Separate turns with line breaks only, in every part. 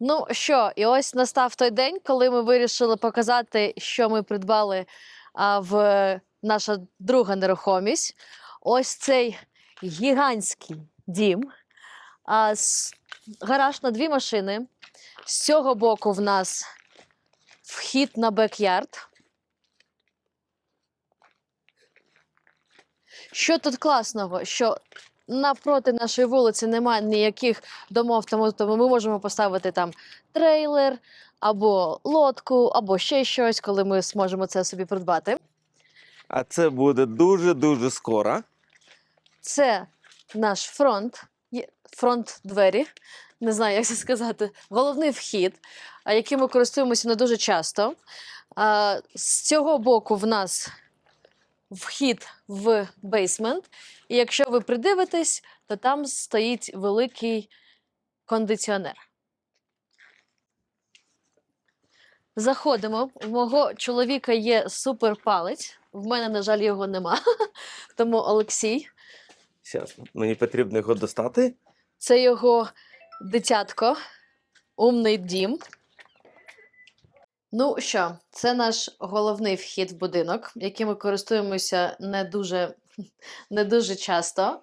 Ну що, і ось настав той день, коли ми вирішили показати, що ми придбали а, в наша друга нерухомість. Ось цей гігантський дім. А, с- гараж на дві машини. З цього боку в нас вхід на бек-ярд. Що тут класного? Що напроти нашої вулиці немає ніяких домов, тому, тому ми можемо поставити там трейлер або лодку, або ще щось, коли ми зможемо це собі придбати.
А це буде дуже-дуже скоро.
Це наш фронт, є- фронт двері. Не знаю, як це сказати. Головний вхід, а яким ми користуємося не дуже часто. А, з цього боку в нас вхід в бейсмент. І якщо ви придивитесь, то там стоїть великий кондиціонер. Заходимо. У мого чоловіка є суперпалець. В мене, на жаль, його нема. Тому Олексій.
Зараз мені потрібно його достати.
Це його дитятко, умний дім. Ну що, це наш головний вхід в будинок, яким ми користуємося не дуже, не дуже часто.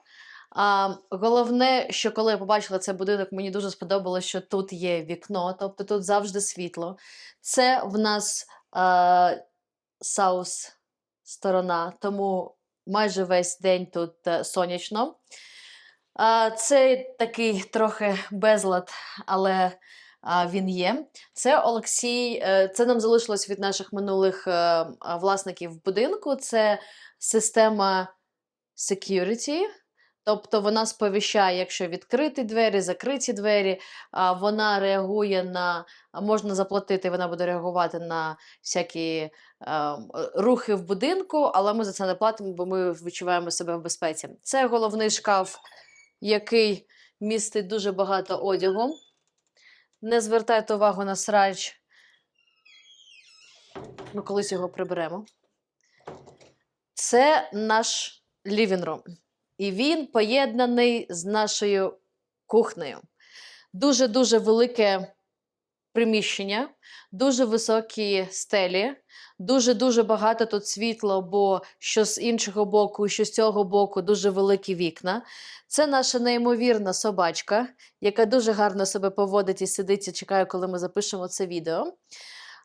А, головне, що коли я побачила цей будинок, мені дуже сподобалось, що тут є вікно, тобто тут завжди світло. Це в нас а, саус сторона, тому майже весь день тут е, сонячно. А, Це такий трохи безлад, але він є. Це Олексій. е, Це нам залишилось від наших минулих е, власників будинку. Це система security. Тобто вона сповіщає, якщо відкриті двері, закриті двері, вона реагує на можна заплатити, вона буде реагувати на всякі е, рухи в будинку, але ми за це не платимо, бо ми відчуваємо себе в безпеці. Це головний шкаф який містить дуже багато одягу. Не звертайте увагу на срач. Ми колись його приберемо. Це наш лівінрум. І він поєднаний з нашою кухнею. Дуже-дуже велике приміщення, дуже високі стелі, дуже-дуже багато тут світла, бо що з іншого боку, що з цього боку дуже великі вікна. Це наша неймовірна собачка, яка дуже гарно себе поводить і сидить і чекає, коли ми запишемо це відео.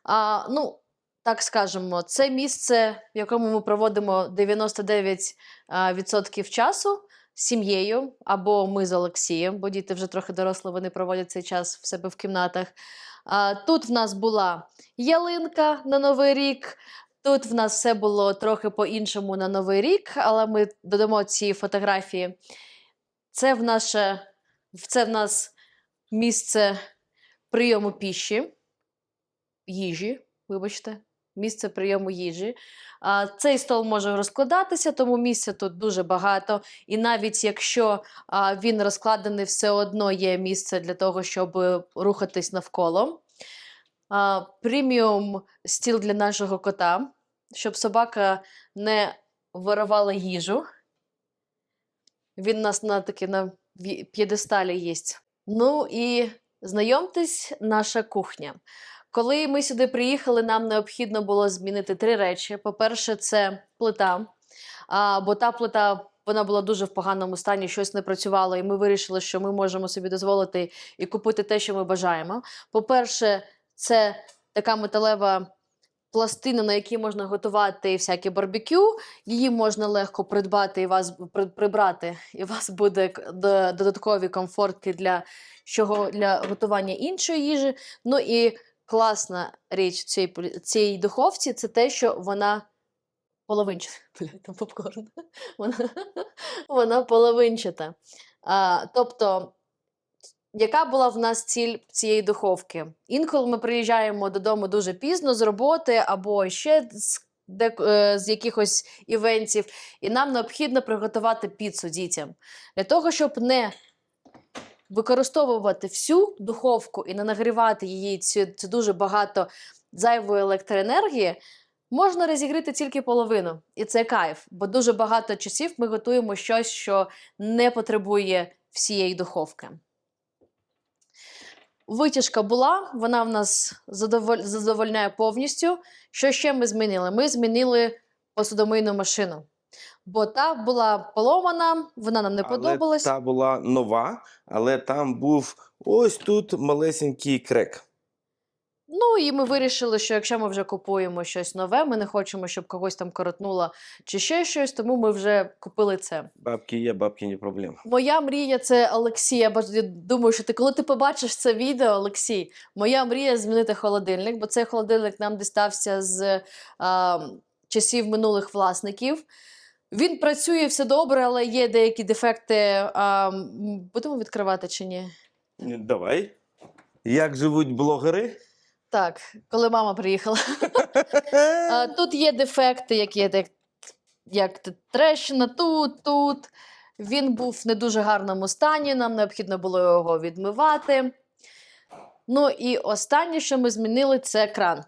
А, ну, так скажемо, це місце, в якому ми проводимо 99% часу з сім'єю, або ми з Олексієм, бо діти вже трохи дорослі, вони проводять цей час в себе в кімнатах. Тут в нас була ялинка на Новий рік. Тут в нас все було трохи по-іншому на Новий рік, але ми додамо ці фотографії. Це в наше, це в нас місце прийому піші, їжі, вибачте, місце прийому їжі. Цей стол може розкладатися, тому місця тут дуже багато. І навіть якщо він розкладений, все одно є місце для того, щоб е, рухатись навколо. Преміум стіл для нашого кота, щоб собака не виривала їжу. Він нас на таки на п'єдесталі їсть. Ну і знайомтесь, наша кухня. Коли ми сюди приїхали, нам необхідно було змінити три речі. По-перше, це плита, а, бо та плита вона була дуже в поганому стані, щось не працювало, і ми вирішили, що ми можемо собі дозволити і купити те, що ми бажаємо. По-перше, це така металева пластина, на якій можна готувати всяке барбекю. Її можна легко придбати і вас прибрати, і у вас буде додаткові комфортки для, для готування іншої їжі. Ну і класна річ полі- цій духовці це те, що вона половинчата. Бля, там попкорн. Вона, вона половинчата. А, тобто, яка була в нас ціль цієї духовки? Інколи ми приїжджаємо додому дуже пізно з роботи або ще з, де, е, з якихось івентів, і нам необхідно приготувати піцу дітям. Для того, щоб не використовувати всю духовку і не нагрівати її, це, дуже багато зайвої електроенергії. Можна розігріти тільки половину, і це кайф, бо дуже багато часів ми готуємо щось, що не потребує всієї духовки. Витяжка була, вона в нас задоволь... задовольняє повністю. Що ще ми змінили? Ми змінили посудомийну машину. Бо та була поломана, вона нам не подобалась.
Але та була нова, але там був ось тут малесенький крек.
Ну і ми вирішили, що якщо ми вже купуємо щось нове, ми не хочемо, щоб когось там коротнуло чи ще щось, тому ми вже купили це.
Бабки є, бабки не проблема.
Моя мрія це Олексій. Я я думаю, що ти коли ти побачиш це відео, Олексій, моя мрія змінити холодильник, бо цей холодильник нам дістався з а, часів минулих власників. Він працює все добре, але є деякі дефекти. А, будемо відкривати чи ні?
Давай. Як живуть блогери?
Так, коли мама приїхала. А, тут є дефекти, які є як, як трещина тут, тут. Він був в не дуже гарному стані, нам необхідно було його відмивати. Ну і останнє, що ми змінили, це кран.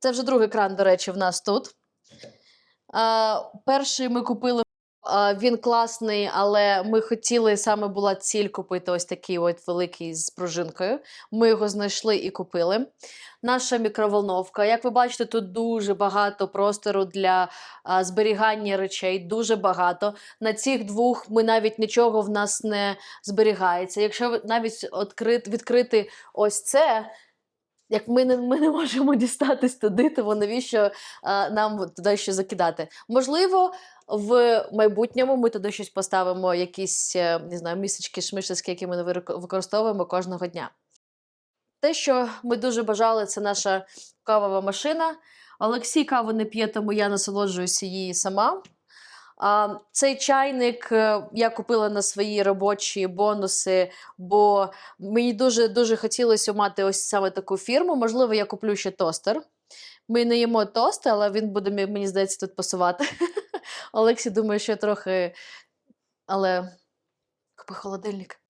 Це вже другий кран, до речі, в нас тут. Перший ми купили. Він класний, але ми хотіли саме була ціль купити ось такий от великий з пружинкою. Ми його знайшли і купили наша мікроволновка. Як ви бачите, тут дуже багато простору для зберігання речей, дуже багато. На цих двох ми навіть нічого в нас не зберігається. Якщо навіть відкрити ось це. Як ми не, ми не можемо дістатись туди, тому навіщо а, нам туди ще закидати? Можливо, в майбутньому ми туди щось поставимо, якісь е, не знаю, місячки, шмишечки, які ми використовуємо кожного дня. Те, що ми дуже бажали, це наша кавова машина. Олексій каву не п'є, тому я насолоджуюся її сама. Цей чайник е, я купила на свої робочі бонуси, бо мені дуже дуже хотілося мати ось саме таку фірму. Можливо, я куплю ще тостер. Ми не їмо тост, але він буде, мені- здається, тут пасувати. Олексій думає, що трохи. Але купи холодильник.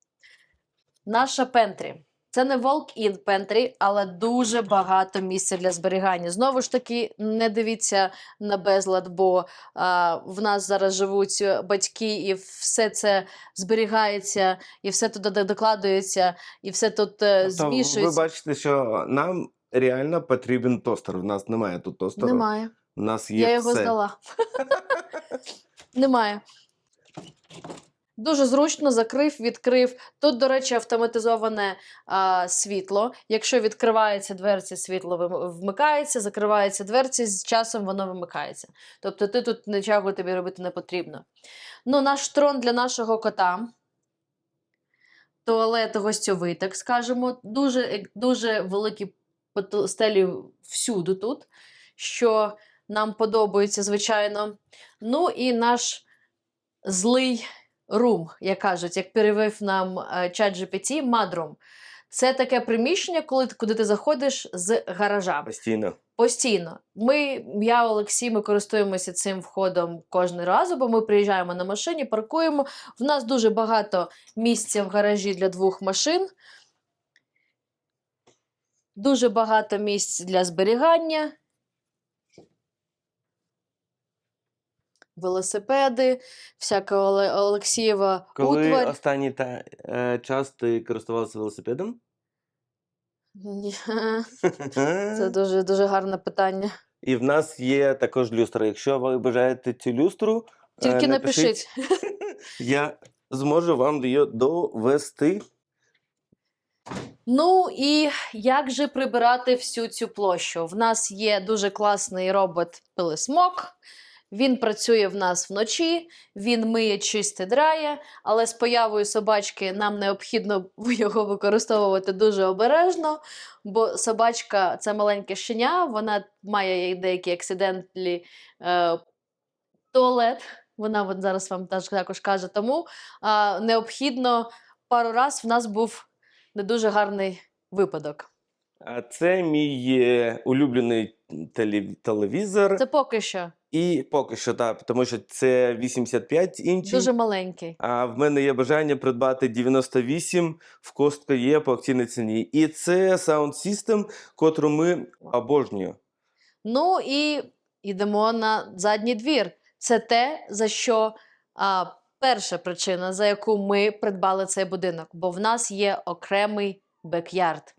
Наша пентрі. Це не walk-in pantry, але дуже багато місця для зберігання. Знову ж таки, не дивіться на безлад, бо а, в нас зараз живуть батьки, і все це зберігається, і все туди докладується, і все тут е,
Тобто ви бачите, що нам реально потрібен тостер. У нас немає тут тостера.
Немає.
У нас є
Я його
все.
здала. Немає. Дуже зручно закрив, відкрив. Тут, до речі, автоматизоване а, світло. Якщо відкривається дверці, світло вмикається, закривається дверці, з часом воно вимикається. Тобто ти тут нічого тобі робити не потрібно. Ну, наш трон для нашого кота. Туалет гостьовий, так скажемо. Дуже, дуже великі стелі всюди тут, що нам подобається, звичайно. Ну і наш злий рум, як кажуть, як перевів нам чат GPT, мадрум. Це таке приміщення, коли куди ти заходиш з гаража.
Постійно.
Постійно. Ми, я, Олексій, ми користуємося цим входом кожен разу, бо ми приїжджаємо на машині, паркуємо. В нас дуже багато місця в гаражі для двох машин. Дуже багато місць для зберігання. Велосипеди, всяка Оле- Олексієва
Коли
утварь.
останній та, е, час ти користувався велосипедом?
Ні, Це дуже, дуже гарне питання.
І в нас є також люстра. Якщо ви бажаєте цю люстру, е,
Тільки напишіть.
Я зможу вам її довести.
Ну і як же прибирати всю цю площу? В нас є дуже класний робот пилисмок. Він працює в нас вночі, він миє, чисте, драє, але з появою собачки нам необхідно його використовувати дуже обережно, бо собачка це маленьке щеня, вона має деякі акцидентлі е, туалет. Вона от зараз вам також каже. Тому е, необхідно пару раз в нас був не дуже гарний випадок.
А це мій е, улюблений телевізор.
Це поки що
І поки що так, тому що це 85 інчів.
дуже маленький.
А в мене є бажання придбати 98 в Костко є по акційній ціні. І це Sound System, котру ми обожнюємо.
Ну і йдемо на задній двір. Це те, за що а, перша причина, за яку ми придбали цей будинок, бо в нас є окремий бекярд.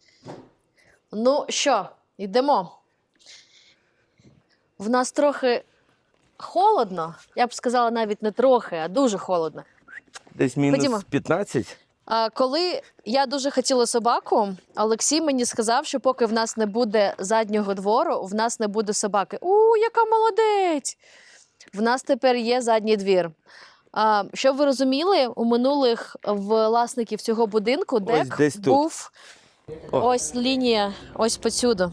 Ну що, йдемо. В нас трохи холодно. Я б сказала, навіть не трохи, а дуже холодно.
Десь мінус
Ходімо.
15.
А коли я дуже хотіла собаку, Олексій мені сказав, що поки в нас не буде заднього двору, в нас не буде собаки. У, яка молодець! В нас тепер є задній двір. А, щоб ви розуміли, у минулих власників цього будинку дек
десь тут.
був
О.
ось лінія, ось посюди.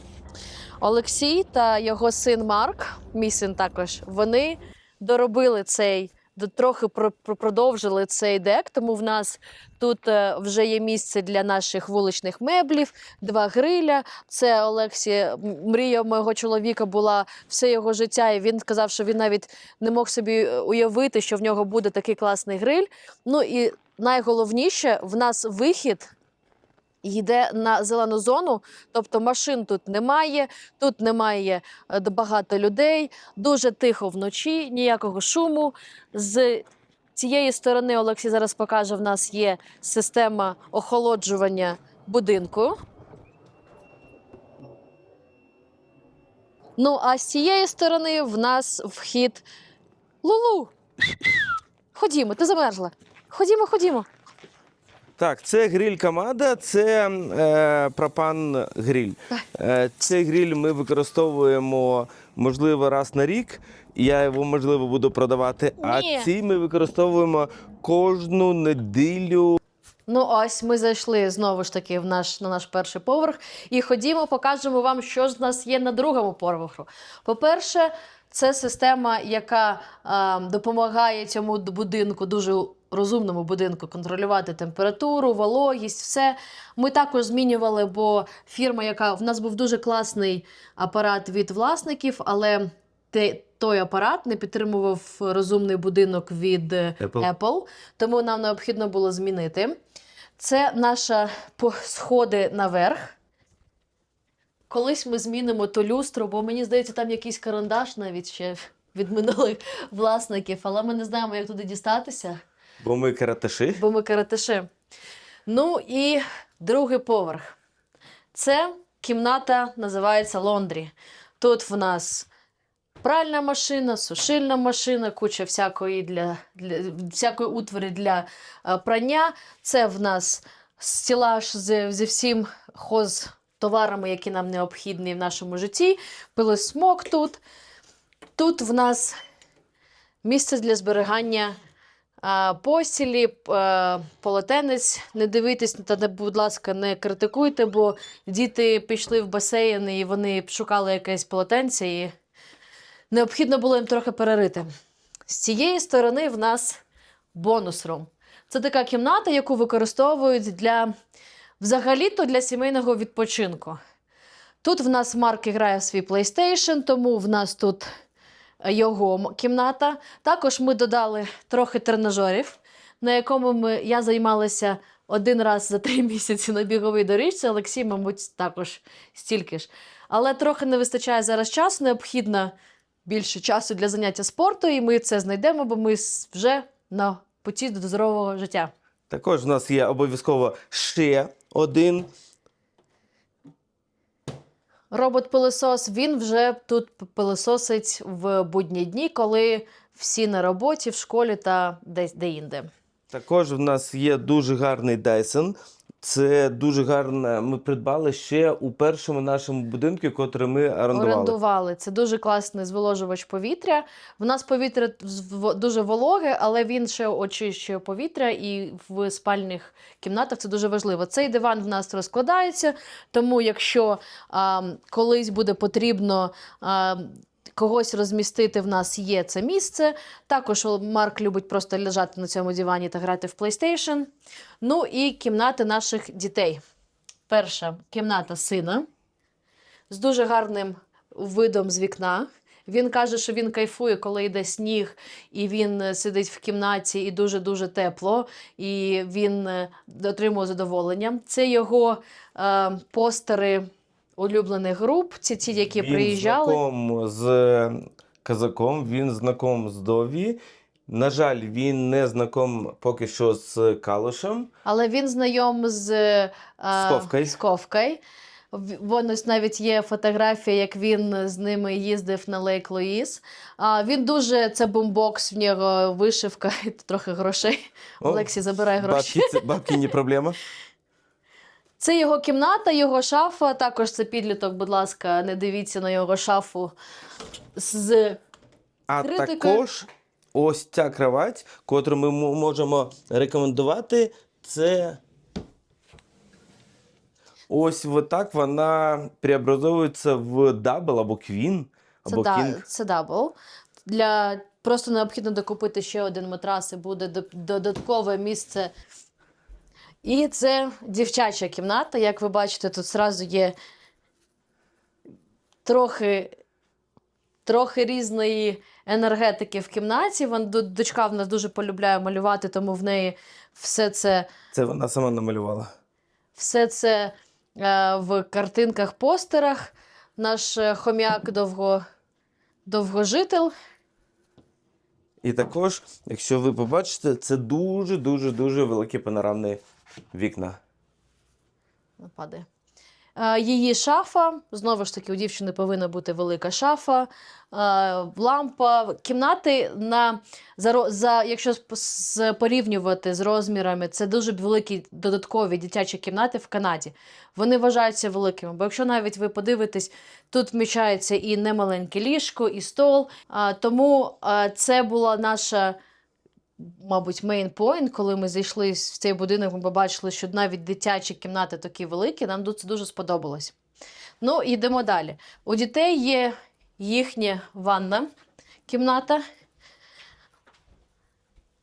Олексій та його син Марк, мій син також, вони доробили цей, трохи про- про- продовжили цей дек, тому в нас тут е, вже є місце для наших вуличних меблів, два гриля. Це Олексі, м- мрія мого чоловіка була все його життя, і він сказав, що він навіть не мог собі е, уявити, що в нього буде такий класний гриль. Ну і найголовніше, в нас вихід йде на зелену зону, тобто машин тут немає, тут немає е, багато людей, дуже тихо вночі, ніякого шуму. З цієї сторони Олексій зараз покаже: в нас є система охолоджування будинку. Ну, а з цієї сторони в нас вхід. Лулу! Ходімо, ти замерзла. Ходімо, ходімо.
Так, це гриль Камада, це е, пропан гриль. Е, цей гриль ми використовуємо, можливо, раз на рік. Я його, можливо, буду продавати. А
Ні.
ці ми використовуємо кожну неділю.
Ну, ось ми зайшли знову ж таки в наш, на наш перший поверх. І ходімо, покажемо вам, що ж в нас є на другому поверху. По-перше, це система, яка е, допомагає цьому будинку, дуже розумному будинку, контролювати температуру, вологість, все. Ми також змінювали, бо фірма, яка в нас був дуже класний апарат від власників, але те, той апарат не підтримував розумний будинок від е,
Apple.
Apple, тому нам необхідно було змінити. Це наша сходи наверх. Колись ми змінимо ту люстру, бо мені здається, там якийсь карандаш навіть ще від минулих власників, але ми не знаємо, як туди дістатися,
Бо ми каратиші.
бо ми каратиши. Ну і другий поверх. Це кімната називається лондрі. Тут в нас пральна машина, сушильна машина, куча всякої для, для всякої утвори для е, прання. Це в нас стілаж з, зі всім хоз товарами, які нам необхідні в нашому житті. Пилосмок тут. Тут в нас місце для зберігання а, постілі, е, полотенець. Не дивитесь та, не, будь ласка, не критикуйте, бо діти пішли в басейн і вони шукали якесь полотенце, і необхідно було їм трохи перерити. З цієї сторони в нас бонус-рум. Це така кімната, яку використовують для взагалі-то для сімейного відпочинку. Тут в нас Марк грає в свій PlayStation, тому в нас тут його кімната. Також ми додали трохи тренажерів, на якому ми, я займалася один раз за три місяці на біговій доріжці. Олексій, мабуть, також стільки ж. Але трохи не вистачає зараз часу, необхідно більше часу для заняття спорту, і ми це знайдемо, бо ми вже на путі до здорового життя.
Також у нас є обов'язково ще один.
Робот-пилосос він вже тут пилососить в будні дні, коли всі на роботі, в школі та десь де-інде.
Також в нас є дуже гарний Dyson. Це дуже гарно. Ми придбали ще у першому нашому будинку, який ми орендували.
Орендували. Це дуже класний зволожувач повітря. В нас повітря дуже вологе, але він ще очищує повітря, і в спальних кімнатах це дуже важливо. Цей диван в нас розкладається, тому якщо а, колись буде потрібно. А, Когось розмістити в нас є це місце. Також Марк любить просто лежати на цьому дивані та грати в PlayStation. Ну і кімнати наших дітей. Перша кімната сина з дуже гарним видом з вікна. Він каже, що він кайфує, коли йде сніг, і він е, сидить в кімнаті, і дуже-дуже тепло, і він е, отримує задоволення. Це його е, постери улюблених груп, це ті, які
він
приїжджали.
знаком з казаком, він знаком з Дові. На жаль, він не знаком поки що з Калушем.
Але він знайом з, е,
З Ковкою.
з Ковкою. В- Вон ось навіть є фотографія, як він з ними їздив на Лейк Луїс. А, він дуже це бомбокс, в нього вишивка і трохи грошей. Олексій забирає гроші.
Бабки, це, бабки не проблема.
Це його кімната, його шафа. Також це підліток, будь ласка, не дивіться на його шафу з
А
Критикою.
також ось ця кровать, котру ми м- можемо рекомендувати, це ось отак вона преобразовується в дабл або квін,
Це,
або
да,
кінг.
це дабл. Для... Просто необхідно докупити ще один матрас і буде до- додаткове місце. І це дівчача кімната. Як ви бачите, тут зразу є трохи, трохи різної енергетики в кімнаті. Вон, дочка в нас дуже полюбляє малювати, тому в неї все це
Це вона сама намалювала.
все це е, в картинках, постерах. Наш е, хом'як довго, довгожитель.
І також, якщо ви побачите, це дуже дуже дуже великі панорамні вікна.
Падає. Е, Її шафа. Знову ж таки, у дівчини повинна бути велика шафа, е, лампа, кімнати на за, за якщо порівнювати з розмірами, це дуже великі додаткові дитячі кімнати в Канаді. Вони вважаються великими. Бо якщо навіть ви подивитесь, тут вміщається і немаленьке ліжко, і стол. Е, Тому це була наша мабуть, point, коли ми зайшли в цей будинок, ми побачили, що навіть дитячі кімнати такі великі, нам це дуже сподобалось. Ну, йдемо далі. У дітей є їхня ванна кімната.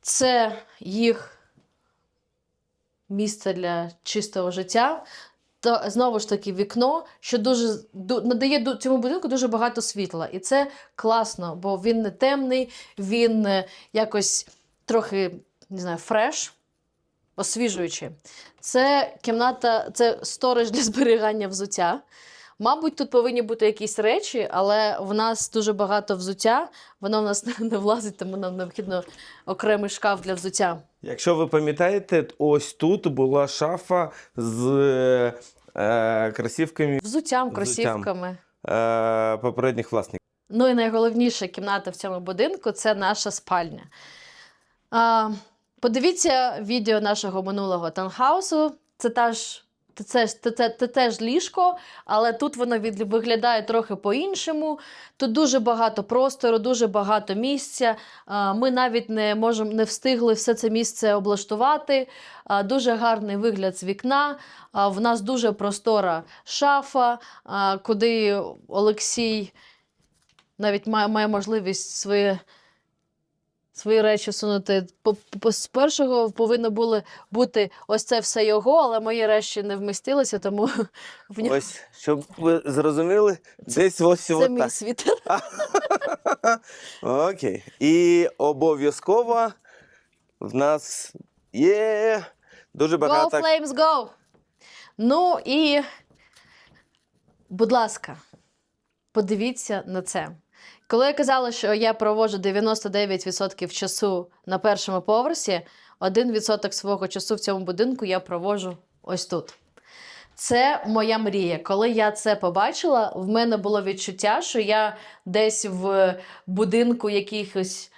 Це їх місце для чистого життя. То знову ж таки вікно, що дуже надає цьому будинку дуже багато світла. І це класно, бо він не темний, він е, якось трохи не знаю, фреш, освіжуючий. Це кімната, це сторож для зберігання взуття. Мабуть, тут повинні бути якісь речі, але в нас дуже багато взуття, воно в нас не влазить, тому нам необхідно окремий шкаф для взуття.
Якщо ви пам'ятаєте, ось тут була шафа з е, кросівками
Взуттям,
Взуттям.
кросівками.
е, попередніх власників.
Ну і найголовніша кімната в цьому будинку це наша спальня. А, подивіться відео нашого минулого таунхаусу. Це та ж. Це, це, це, це, теж ліжко, але тут воно від, виглядає трохи по-іншому. Тут дуже багато простору, дуже багато місця. Ми навіть не можемо не встигли все це місце облаштувати. Дуже гарний вигляд з вікна. В нас дуже простора шафа, куди Олексій навіть має, має можливість свої, свої речі сунути. З першого повинно було бути ось це все його, але мої речі не вмістилися, тому в нього
Ось, щоб ви зрозуміли, десь ось
це мій світер.
Окей. І обов'язково в нас є дуже
Go,
багато.
Flames, go! Ну і, будь ласка, подивіться на це. Коли я казала, що я проводжу 99% часу на першому поверсі, 1% свого часу в цьому будинку я проводжу ось тут. Це моя мрія. Коли я це побачила, в мене було відчуття, що я десь в будинку якихось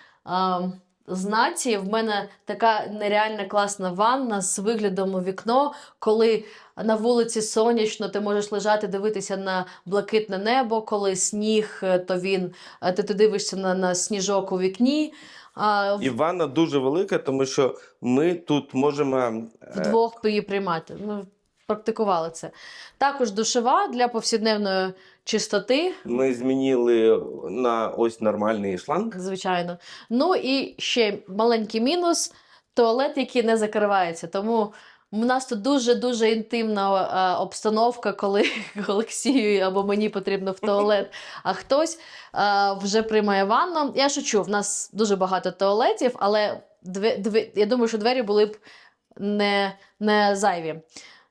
знаті. В мене така нереальна класна ванна з виглядом у вікно, коли на вулиці сонячно, ти можеш лежати, дивитися на блакитне небо, коли сніг, е, то він е, ти, ти дивишся на, на сніжок у вікні. А,
І ванна дуже велика, тому що ми тут можемо. е,
вдвох її приймати. Практикували це. Також душева для повсякденної чистоти,
Ми змінили на ось нормальний шланг.
звичайно. Ну і ще маленький мінус туалет, який не закривається. Тому у нас тут дуже-дуже інтимна е, обстановка, коли Олексію або мені потрібно в туалет, а хтось е, вже приймає ванну. Я шучу, в нас дуже багато туалетів, але дві, дві, я думаю, що двері були б не, не зайві.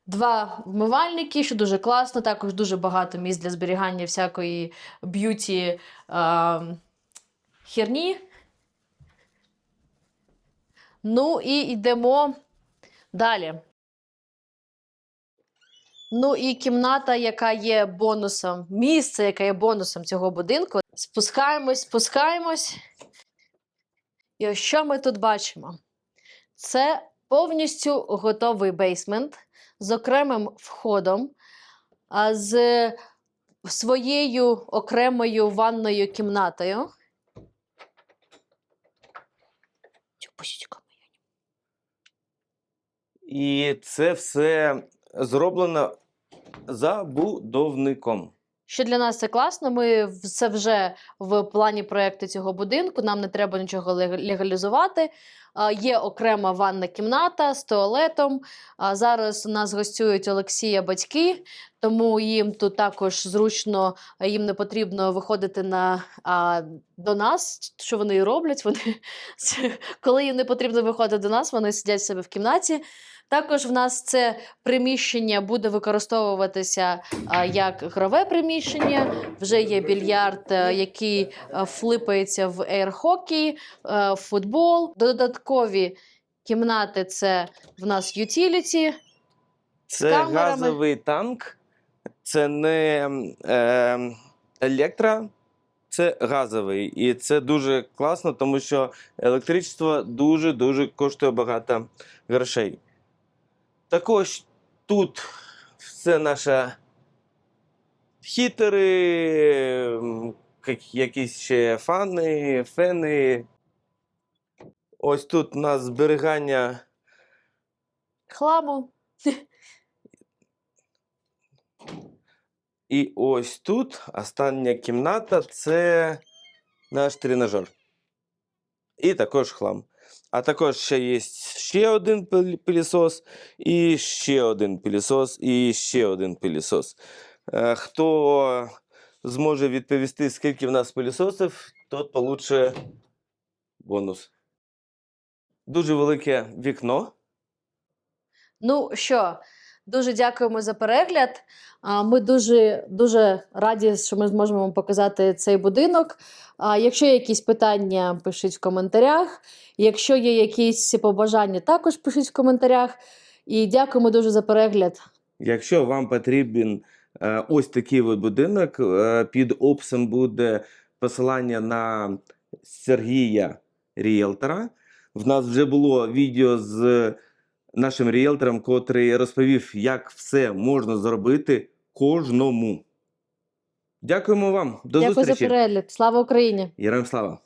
Два вмивальники, що дуже класно, також дуже багато місць для зберігання всякої б'юті е, херні. Ну і йдемо далі. Ну і кімната, яка є бонусом, місце, яке є бонусом цього будинку. Спускаємось, спускаємось. І ось що ми тут бачимо? Це повністю готовий бейсмент з окремим входом, а з своєю окремою ванною кімнатою.
І це все зроблено забудовником.
Що для нас це класно. Ми в- це вже в плані проекту цього будинку. Нам не треба нічого легалізувати. Є окрема ванна кімната з туалетом. Зараз у нас гостюють Олексія батьки, тому їм тут також зручно, їм не потрібно виходити на, а, до нас, що вони і роблять. Вони, коли їм не потрібно виходити до нас, вони сидять в себе в кімнаті. Також в нас це приміщення буде використовуватися як грове приміщення. Вже є більярд, е, який е, флипається в ейр-хокей, футбол. Додаткові кімнати це в нас ютіліті.
Це
камерами.
газовий танк, це не е, електро, це газовий. І це дуже класно, тому що електричество дуже-дуже коштує багато грошей. Також тут все наше хітери, якісь ще фани, фени. Ось тут у нас зберігання
Хламу.
І ось тут остання кімната це наш тренажер. І також хлам. А також ще є ще один пил- пилісос, і ще один пилісос, і ще один пилісос. Е, Хто зможе відповісти, скільки в нас пилісосів, тот получить бонус. Дуже велике вікно.
Ну що, дуже дякуємо за перегляд. Ми дуже, дуже раді, що ми зможемо вам показати цей будинок. Якщо є якісь питання, пишіть в коментарях. Якщо є якісь побажання, також пишіть в коментарях. І дякуємо дуже за перегляд.
Якщо вам потрібен е, ось такий от будинок, е, під описом буде посилання на Сергія Ріелтора. В нас вже було відео з нашим ріелтором, котрий розповів, як все можна зробити кожному. Дякуємо вам. До
Дякую
зустрічі.
за перегляд. Слава Україні!
Героям слава.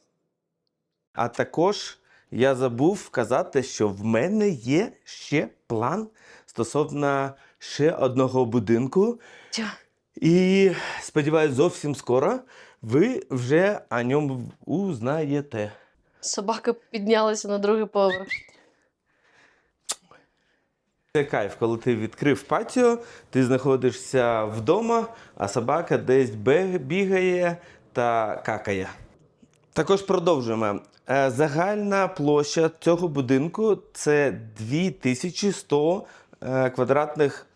А також я забув сказати, що в мене є ще план стосовно ще одного будинку.
Тя.
І сподіваюсь, зовсім скоро ви вже о ньому узнаєте.
Собака піднялася на другий поверх.
Це кайф, коли ти відкрив патіо, ти знаходишся вдома, а собака десь бігає та какає. Також продовжуємо. Е, Загальна площа цього будинку це 2100 е, квадратних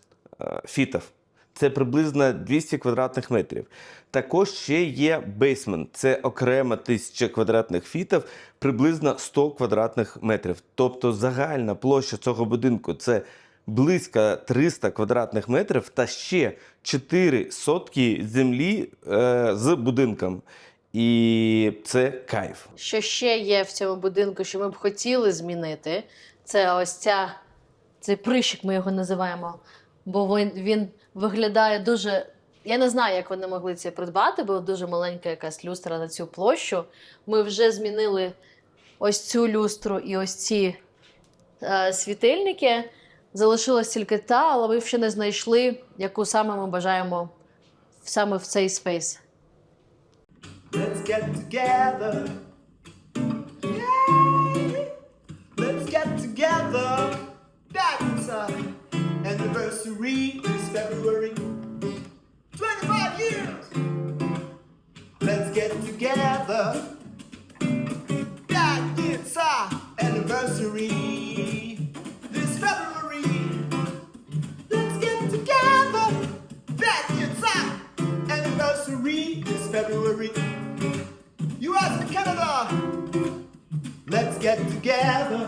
е, фітів. Це приблизно 200 квадратних метрів. Також ще є бейсмент. Це окрема 1000 квадратних фітів, приблизно 100 квадратних метрів. Тобто загальна площа цього будинку це близько 300 квадратних метрів та ще 4 сотки землі е, з будинком. І це кайф.
Що ще є в цьому будинку, що ми б хотіли змінити, це ось ця, цей прищик, ми його називаємо. Бо він, він виглядає дуже. Я не знаю, як вони могли це придбати, бо дуже маленька якась люстра на цю площу. Ми вже змінили ось цю люстру і ось ці е, світильники. Залишилась тільки та, але ми ще не знайшли, яку саме ми бажаємо саме в цей спейс.
Let's get together. Let's get together. That's our anniversary this February. 25 years. Let's get together. That it's our anniversary anniversary this February. US and Canada. Let's get together.